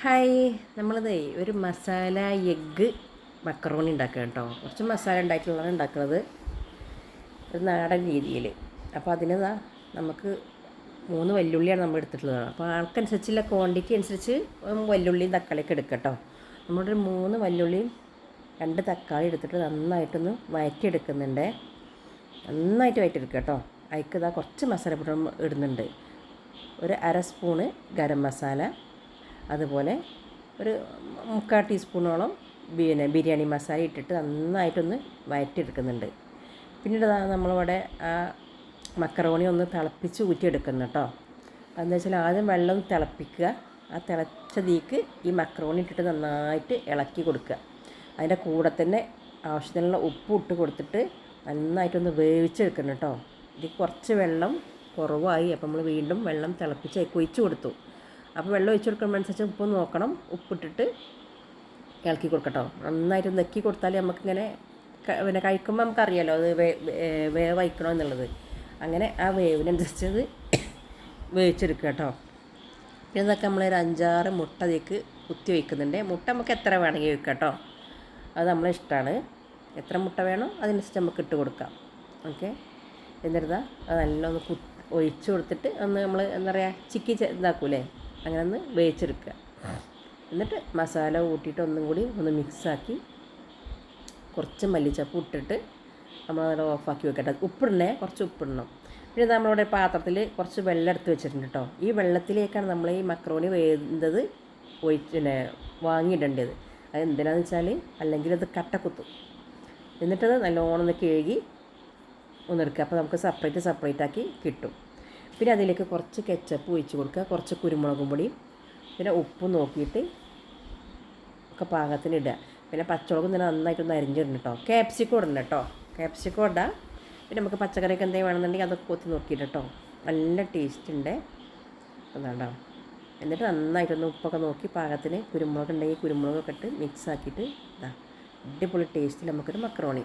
Hi. നമ്മളിത് ഒരു masala egg മക്കറോണി ഉണ്ടാക്കുക കേട്ടോ. കുറച്ച് മസാല ഉണ്ടായിട്ടുള്ളതാണ് ഉണ്ടാക്കുന്നത്. ഒരു നാടൻ രീതിയിൽ അപ്പോൾ അതിന് നമുക്ക് മൂന്ന് വെല്ലുള്ളിയാണ് നമ്മൾ എടുത്തിട്ടുള്ളത്. അപ്പോൾ ആൾക്കനുസരിച്ചുള്ള ക്വാണ്ടിറ്റി അനുസരിച്ച് വെല്ലുള്ളിയും തക്കാളിയൊക്കെ എടുക്കുക കേട്ടോ. നമ്മളൊരു മൂന്ന് വല്ലുള്ളിയും രണ്ട് തക്കാളി എടുത്തിട്ട് നന്നായിട്ടൊന്ന് വയറ്റിയെടുക്കുന്നുണ്ട്. നന്നായിട്ട് വയറ്റിയെടുക്കുക കേട്ടോ. അതിക്ക് ഇതാ കുറച്ച് മസാലപ്പൊടി ഇടുന്നുണ്ട്. ഒരു അര സ്പൂണ് ഗരം മസാല അതുപോലെ ഒരു മുക്കാൽ ടീസ്പൂണോളം പിന്നെ ബിരിയാണി മസാല ഇട്ടിട്ട് നന്നായിട്ടൊന്ന് വയറ്റിയെടുക്കുന്നുണ്ട്. പിന്നീട് നമ്മളിവിടെ ആ മക്കറോണി ഒന്ന് തിളപ്പിച്ച് ഊറ്റിയെടുക്കുന്നു കേട്ടോ. അതെന്ന് വെച്ചാൽ ആദ്യം വെള്ളം തിളപ്പിക്കുക. ആ തിളച്ചതീക്ക് ഈ മക്കറോണി ഇട്ടിട്ട് നന്നായിട്ട് ഇളക്കി കൊടുക്കുക. അതിന്റെ കൂടെ തന്നെ ആവശ്യത്തിനുള്ള ഉപ്പ് ഇട്ട് കൊടുത്തിട്ട് നന്നായിട്ടൊന്ന് വേവിച്ചെടുക്കണം കേട്ടോ. ഇത് കുറച്ച് വെള്ളം കുറവായി. അപ്പോൾ നമ്മൾ വീണ്ടും വെള്ളം തിളപ്പിച്ച് ഒഴിച്ച് കൊടുത്തു. അപ്പോൾ വെള്ളം ഒഴിച്ച് കൊടുക്കുമ്പോൾ അനുസരിച്ച് ഉപ്പ് നോക്കണം. ഉപ്പിട്ടിട്ട് ഇളക്കി കൊടുക്കട്ടോ നന്നായിട്ട് നെക്കി കൊടുത്താൽ നമുക്കിങ്ങനെ പിന്നെ കഴിക്കുമ്പോൾ നമുക്കറിയാലോ അത് വേ വേവായിക്കണോ എന്നുള്ളത്. അങ്ങനെ ആ വേവിനനുസരിച്ചത് വേവിച്ചെടുക്കുക കേട്ടോ പിന്നെ ഇതൊക്കെ നമ്മളൊരു അഞ്ചാറ് മുട്ട അതിലേക്ക് കുത്തി വയ്ക്കുന്നുണ്ട്. മുട്ട നമുക്ക് എത്ര വേണമെങ്കിൽ വയ്ക്കാം കേട്ടോ അത് നമ്മളെ ഇഷ്ടമാണ് എത്ര മുട്ട വേണോ അതിനനുസരിച്ച് നമുക്ക് ഇട്ട് കൊടുക്കാം. ഓക്കെ? എന്നിരുന്നാൽ അത് നല്ല ഒന്ന് കു ഒഴിച്ച് കൊടുത്തിട്ട് ഒന്ന് നമ്മൾ എന്താ പറയുക ചിക്കി ഇതാക്കൂലേ? അങ്ങനെ ഒന്ന് വേവിച്ചെടുക്കുക. എന്നിട്ട് മസാല കൂട്ടിയിട്ട് ഒന്നും കൂടി ഒന്ന് മിക്സാക്കി കുറച്ച് മല്ലിച്ചപ്പ് ഇട്ടിട്ട് നമ്മൾ അത് ഓഫാക്കി വെക്കട്ടെ. ഉപ്പിടണേ കുറച്ച് ഉപ്പിടണം. പിന്നെ നമ്മളിവിടെ പാത്രത്തിൽ കുറച്ച് വെള്ളം എടുത്ത് വെച്ചിട്ടുണ്ട് കേട്ടോ ഈ വെള്ളത്തിലേക്കാണ് നമ്മൾ ഈ മക്രോണി വേണ്ടത് ഒഴിച്ച് പിന്നെ വാങ്ങിയിടേണ്ടത്. അത് എന്തിനാന്ന് വെച്ചാൽ അല്ലെങ്കിൽ അത് കട്ട കുത്തും എന്നിട്ടത് നല്ലോണം ഒന്ന് കഴുകി ഒന്നെടുക്കുക അപ്പോൾ നമുക്ക് സെപ്പറേറ്റ് സെപ്പറേറ്റ് ആക്കി കിട്ടും. പിന്നെ അതിലേക്ക് കുറച്ച് കെച്ചപ്പ് ഒഴിച്ച് കൊടുക്കുക. കുറച്ച് കുരുമുളകും പൊടിയും പിന്നെ ഉപ്പ് നോക്കിയിട്ട് ഒക്കെ പാകത്തിന് ഇടുക. പിന്നെ പച്ചമുളകും തന്നെ നന്നായിട്ടൊന്ന് അരിഞ്ഞിടണം കേട്ടോ ക്യാപ്സിക്കം ഇടണം കേട്ടോ ക്യാപ്സിക്കം ഇടാം. പിന്നെ നമുക്ക് പച്ചക്കറിയൊക്കെ എന്തെങ്കിലും വേണമെന്നുണ്ടെങ്കിൽ അതൊക്കെ കൊത്തി നോക്കിയിട്ട് കേട്ടോ നല്ല ടേസ്റ്റ് ഉണ്ട് അതാണ്ടോ. എന്നിട്ട് നന്നായിട്ടൊന്ന് ഉപ്പൊക്കെ നോക്കി പാകത്തിന് കുരുമുളക് ഉണ്ടെങ്കിൽ കുരുമുളകൊക്കെ ഇട്ട് മിക്സ് ആക്കിയിട്ട് ഇതാ. അടിപൊളി ടേസ്റ്റിൽ നമുക്കൊരു മക്രോണി.